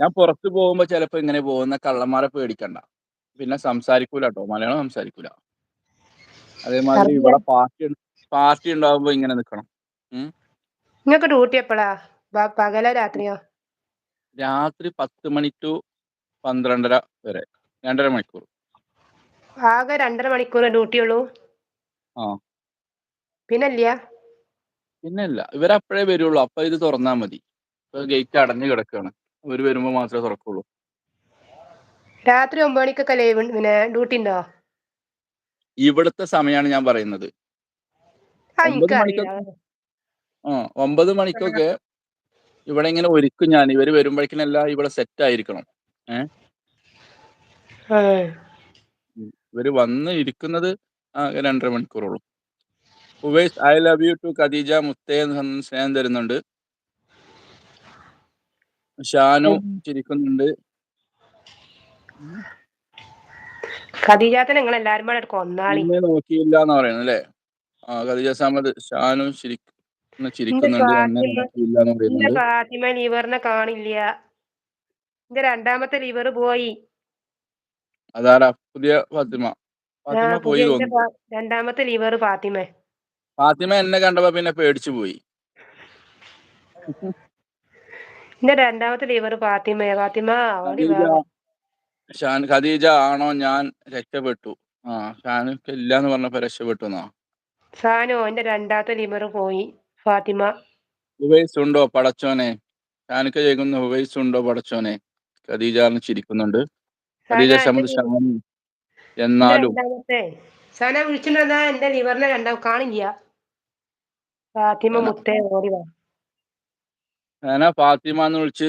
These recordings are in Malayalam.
ഞാൻ പുറത്തു പോകുമ്പോ ചിലപ്പോ ഇങ്ങനെ പോകുന്ന കള്ളന്മാരെ പേടിക്കണ്ട. പിന്നെ സംസാരിക്കൂല കേട്ടോ മലയാളം സംസാരിക്കൂല. അതേമാതിരി ഇവിടെ പാർട്ടി പാർട്ടി ഉണ്ടാവുമ്പോ ഇങ്ങനെ നിക്കണം. നിങ്ങൾക്ക് ഡ്യൂട്ടി എപ്പോഴാ പകല രാത്രിയോ? രാത്രി 10 മണി ടു 12:30 വരെ. 2 1/2 മണിക്കൂർ. ആകെ രണ്ടര മണിക്കൂർ ഡ്യൂട്ടി ഉള്ളൂ ആ. പിന്നെ പിന്നല്ല പിന്നെ ഇല്ല. ഇവരപ്പഴേ വരുള്ളൂ. അപ്പൊ ഇത് തുറന്നാ മതി. ഇപ്പൊ ഗേറ്റ് അടഞ്ഞു കിടക്കാണ്. ഇവർ വരുമ്പോ മാത്രമേ തുറക്കുള്ളൂ. രാത്രി ഒമ്പത് മണിക്കൊക്കെ ലീവ് പിന്നെ ഡ്യൂട്ടി ഉണ്ടോ? ഇവിടുത്തെ സമയമാണ് ഞാൻ പറയുന്നത്. ഒമ്പത് 9 ഇൻക്കറീല. മണിക്കൊക്കെ ആ 9 മണിക്കൊക്കെ ഇവിടെ ഇങ്ങനെ ഒരുക്കും ഞാൻ. ഇവർ വരുമ്പോഴേക്കിനെല്ലാം ഇവിടെ സെറ്റ് ആയിരിക്കണം. ഇവർ വന്ന് ഇരിക്കുന്നത് രണ്ടര 2 1/2 മണിക്കൂറുള്ളൂ. Uvais I love you too Khadeeja മുത്തേ സ്നേഹം തരുന്നുണ്ട്. ഷാനു ചിരിക്കുന്നുണ്ട്. നിങ്ങൾ ഇങ്ങൾ എല്ലാരും പാടെ കൊന്നാളി. നിന്നെ നോക്കിയില്ലാന്നാ പറയുന്നത് ല്ലേ? ആ ഖദീജ സമദ് ഷാനു ചിരി ചിരിക്കുന്നുണ്ട്. എന്നെ നോക്കിയില്ല എന്ന് പറയുന്നുണ്ട്. ഫാത്തിമ ലിവറിനെ കാണില്ല. രണ്ടാമത്തെ ലിവർ പോയി. അതാരാ? പുതിയ ഫാത്തിമ. ആ ഫാത്തിമ പോയി പുതിയ ഇന്റെ ഫാ രണ്ടാമത്തെ ലിവർ ഫാത്തിമ ഫാത്തിമ എന്നെ കണ്ടപ്പോ പിന്നെ പേടിച്ചു പോയി. ഇന്റെ രണ്ടാമത്തെ ലിവർ. ഫാത്തിമ ഖദീജ വാ. ഷാൻ ഖദീജ ആണോ ഞാൻ രക്ഷപ്പെട്ടു. ആ ഷാനൊക്കെ ഇല്ല എന്ന് പറഞ്ഞപ്പോ രക്ഷപ്പെട്ടുന്നാ. സാനോ എന്റെ രണ്ടാമത്തെ ലിവർ പോയി. ഫാത്തിമ. ഉവൈസ് ഉണ്ടോ പടച്ചോനെ? ഷാനുക്ക ചോദിക്കുന്ന ഉവൈസ് ഉണ്ടോ പടച്ചോനെ? ഖദീജ എന്ന് ചിരിക്കുന്നുണ്ട്. ഖദീജ സാന ലി ഷാനു ഇന്റെ എന്നാലും രണ്ടാമത്തെ സാന വിളിച്ചിട്ടുണ്ടെന്നാ എന്റെ ലിവറിനെ രണ്ടാം കാണില്ല. ഫാത്തിമ മുത്തേ ഓടി വാ. ഷാന ഫാത്തിമ എന്ന് വിളിച്ച്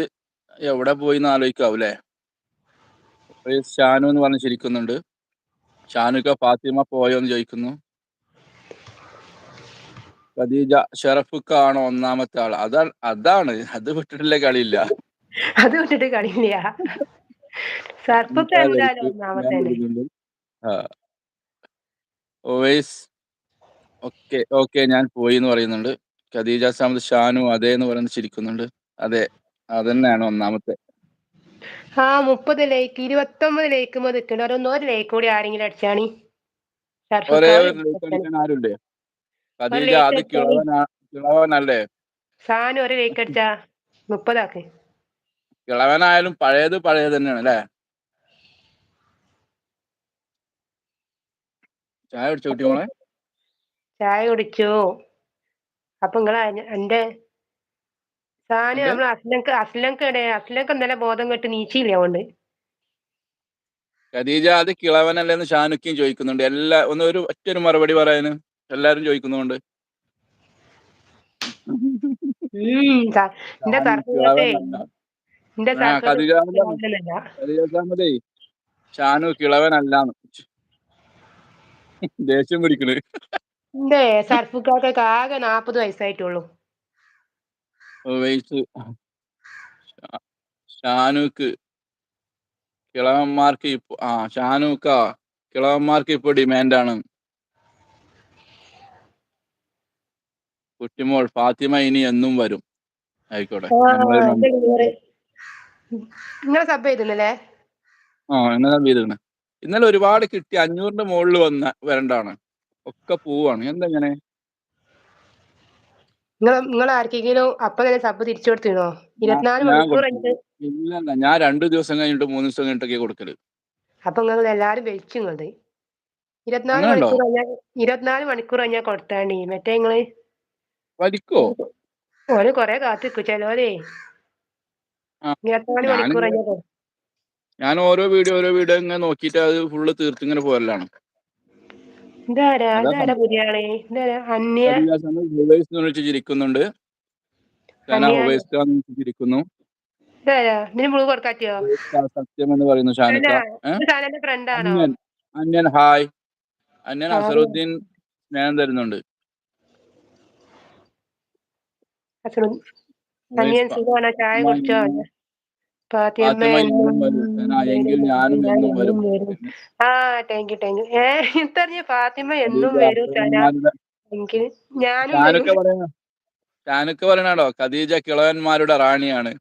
എവിടെ പോയിന്ന് ആലോചിക്കാവും ല്ലേ? ഉവൈസ് ഷാനു എന്ന് പറഞ്ഞ് ചിരിക്കുന്നുണ്ട്. ഷാനുക്ക ഫാത്തിമ പോയോ എന്ന് ചോദിക്കുന്നു. ഖദീജ ഷറഫുക്ക ആണോ ഒന്നാമത്തെ ആൾ? അതാ അതാണ്. അത് വിട്ടിട്ടില്ല കളിയില്ല. അത് വിട്ടിട്ട് കളിയില്ല. ഓക്കെ ഓക്കെ ഞാൻ പോയി എന്ന് പറയുന്നുണ്ട്. ഖദീജ സാമത് ഷാനു അതെ എന്ന് പറഞ്ഞ് ചിരിക്കുന്നുണ്ട്. അതെ. അതന്നെയാണ് ഒന്നാമത്തെ. ആ 30 ലൈക്ക് 29 ലൈക്ക് നിക്ക്ണ്. ഒരു ഒരു ലൈക്ക് കൂടി ആരെങ്കിലും അടിച്ചാണി. ഒരേ ലൈക്ക് ലൈക്ക്. അടിക്കാൻ? ഒരു ഖദീജ അത് കിളവനാ കിളവനല്ലേ? സാനു ഒരു ലൈക്ക് അടിച്ചാ. 30 ആക്ക്. കിളവനായാലും പഴയത് പഴയത് തന്നെയാണ് അല്ലേ ചായ കുടിച്ചോ കുട്ടി മോളെ? ചായ കുടിച്ചു. അപ്പൊ ഇങ്ങൾ എന്റെ അന്റെ നമ്മൾ അസ്ലംക്ക് അസ്ലംക്ക് എവിടെ? അസ്ലംക്ക് ഇന്നലെ ബോധം കെട്ട് നീച്ചില്ല അതുകൊണ്ട് ഖദീജ അത് കിളവനല്ലേന്ന് ഷാനുക്കിയും ചോദിക്കുന്നുണ്ട്. എല്ലാ ഒന്ന് ഒരു ഒറ്റൊരു മറുപടി പറയാന്. എല്ലാരും ചോദിക്കുന്നുണ്ട്. ഷാനു കിളവനല്ലാന്ന്. ദേഷ്യം പിടിക്കണ്. ഇന്റെ സർഫുക്കാക്കക്ക് ആകെ 40 വയസ്സായിട്ടുള്ളൂ. വയസ്സ് ഷാനുക്ക് കിളവന്മാർക്ക് ഇപ്പൊ ആ ഷാനൂക്ക കിളവന്മാർക്ക് ഇപ്പൊ ഡിമാൻഡാണ്. കുട്ടിമോൾ ഫാത്തിമ ഇനി എന്നും വരും. ആയിക്കോട്ടെ. ആ നമ്മൾ നം ഇന്റെ ലിവറ്. ഇങ്ങൾ സബ് ചെയ്തിണല്ലേ? ആ ഇന്നലെ സബ് ചെയ്തിക്ക്ണ്. ഇന്നലെ ഒരുപാട് കിട്ടി അഞ്ഞൂറിന്റെ മുകളിൽ വന്ന വരണ്ടാണ്. ഒക്കെ പോവാണ്. എന്തെങ്ങനെ നിങ്ങൾ നിങ്ങൾ ആർക്കെങ്കിലും അപ്പൊ തന്നെ സബ് തിരിച്ചു കൊടുത്തിരുന്നോ ഇരുപത്തിനാല് 24 മണിക്കൂർ. കഴിഞ്ഞിട്ട് ഇല്ലല്ല ഞാൻ രണ്ടു ദിവസം കഴിഞ്ഞിട്ട് മൂന്ന് ദിവസം കഴിഞ്ഞിട്ടൊക്കെ കൊടുക്കൽ. അപ്പൊ നിങ്ങൾ എല്ലാരും വലിച്ചു. 24 അങ്ങനെണ്ടോ? മണിക്കൂർ കഴിഞ്ഞാൽ 24 മണിക്കൂർ കഴിഞ്ഞാ കൊടുത്താണ്ടി. മറ്റേ നിങ്ങൾ വലിക്കോ? ഓന് കൊറേ കാത്തിക്കു ചെലോരേ 24 മണിക്കൂർ ഞാനിങ്ങനെ കഴിഞ്ഞാ ഞാൻ ഓരോ വീഡിയോ ഓരോ വീഡിയോ ഇങ്ങനെ നോക്കിയിട്ട് അത് ഫുള്ള് തീർത്ത് ഇങ്ങനെ പോരലാണ്. ഇതാരാ? അതാ ഇതാരാ സംഭവം. പുതിയാൾ? ഇതാരാ? അന്യ ഹുവൈസ് എന്ന് വിളിച്ച് ചിരിക്കുന്നുണ്ട്. എന്ന് വിളിച്ച് ചിരിക്കുന്നു. ഇതാരാ? ഇതിന് പറ്റോ? ഹുവൈസ്ക സത്യം എന്ന് പറയുന്നു ഷാനുക്ക. ഇത് സനന്റെ ഫ്രണ്ടാണോ? അന്യൻ അന്യൻ ഹായ്. അന്യൻ? അസറുദ്ദീൻ സ്നേഹം തരുന്നുണ്ട്. അസറു ഉവൈസ് അന്യൻ? ചായ കുടിച്ചോ? എന്നും എങ്കിൽ ഞാനും എന്നും വരും. ആ താങ്ക് യു താങ്ക് യു. ഏ ഇത്തറിഞ്ഞ ഫാത്തിമ എന്നും വരും സന. കിളവന്മാരുടെ ഞാനും വരും. പറയണ പറയണാടോ ഖദീജ കിളവന്മാരുടെ റാണിയാണ്.